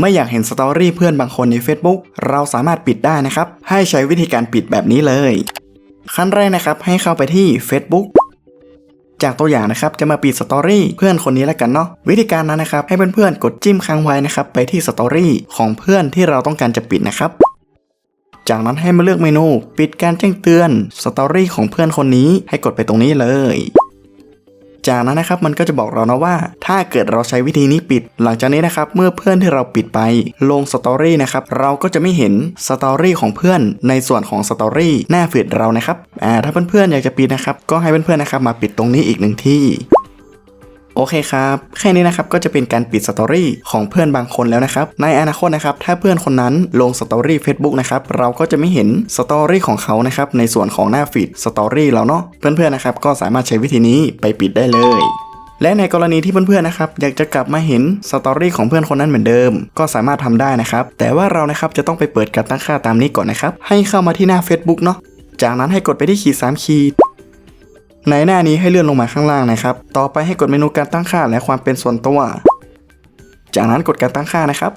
ไม่อยากเห็นสตอรี่เพื่อนบางคนใน Facebook เราสามารถปิดได้นะครับ ให้ใช้วิธีการปิดแบบนี้เลย ขั้นแรกนะครับให้เข้าไปที่ Facebook จากตัวอย่างนะครับจะมาปิดสตอรี่เพื่อนคนนี้แล้วกันเนาะวิธีการนั้นนะครับให้เพื่อนๆกดจิ้มค้างไว้นะครับไปที่สตอรี่ของเพื่อนที่เราต้องการจะปิดนะครับ จากนั้นให้มาเลือกเมนู ปิดการแจ้งเตือนสตอรี่ของเพื่อนคนนี้ให้กดไปตรงนี้เลย จากนั้นนะครับมันก็จะบอกเรานะว่า ถ้าเกิดเราใช้วิธีนี้ปิด หลังจากนี้นะครับเมื่อเพื่อนที่เราปิดไป ลงสตอรี่นะครับเราก็จะไม่เห็นสตอรี่ของเพื่อนในส่วนของสตอรี่หน้าฟีดเรานะครับอ่าถ้าเพื่อนๆอยากจะปิดนะครับก็ให้เพื่อนๆนะครับมาปิดตรงนี้อีกหนึ่งที่ โอเคครับ แค่นี้นะครับก็จะเป็นการปิดสตอรี่ของเพื่อนบางคนแล้วนะครับ ในอนาคตนะครับถ้าเพื่อนคนนั้นลงสตอรี่ Facebook นะครับเราก็จะไม่เห็นสตอรี่ของเขานะครับในส่วนของหน้าฟีดสตอรี่เราเนาะเพื่อนๆนะครับก็สามารถใช้วิธีนี้ไปปิดได้เลยและในกรณีที่เพื่อนๆนะครับอยากจะกลับมาเห็นสตอรี่ของเพื่อนคนนั้นเหมือนเดิม ก็สามารถทำได้นะครับ แต่ว่าเรานะครับจะต้องไปเปิดการตั้งค่าตามนี้ก่อนนะครับ ให้เข้ามาที่หน้า Facebook เนาะจากนั้นให้กดไปที่ขีด3ขีด ในหน้านี้ให้เลื่อนลงมาข้างล่างนะครับ ต่อไปให้กดเมนูการตั้งค่าและความเป็นส่วนตัว จากนั้นกดการตั้งค่านะครับ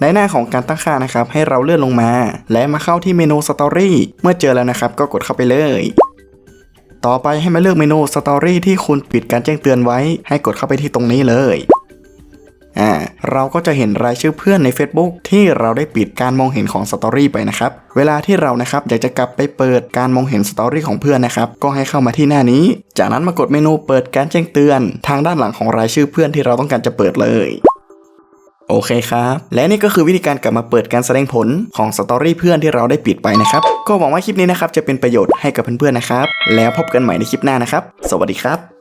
ในหน้าของการตั้งค่านะครับ ให้เราเลื่อนลงมา และมาเข้าที่เมนูสตอรี่เมื่อเจอแล้วนะครับ ก็กดเข้าไปเลย ต่อไปให้มาเลือกเมนูสตอรี่ที่คุณปิดการแจ้งเตือนไว้ ให้กดเข้าไปที่ตรงนี้เลย อ่าเราก็จะเห็นรายชื่อเพื่อนใน Facebook ที่เราได้ปิดการมองเห็นของสตอรี่ไปนะครับ เวลาที่เรานะครับอยากจะกลับไปเปิดการมองเห็นสตอรี่ของเพื่อนนะครับ ก็ให้เข้ามาที่หน้านี้ จากนั้นมากดเมนูเปิดการแจ้งเตือน ทางด้านหลังของรายชื่อเพื่อนที่เราต้องการจะเปิดเลยโอเคครับ และนี่ก็คือวิธีการกลับมาเปิดการแสดงผลของสตอรี่เพื่อนที่เราได้ปิดไปนะครับ ก็หวังว่าคลิปนี้นะครับจะเป็นประโยชน์ให้กับเพื่อนๆนะครับ แล้วพบกันใหม่ในคลิปหน้านะครับ สวัสดีครับ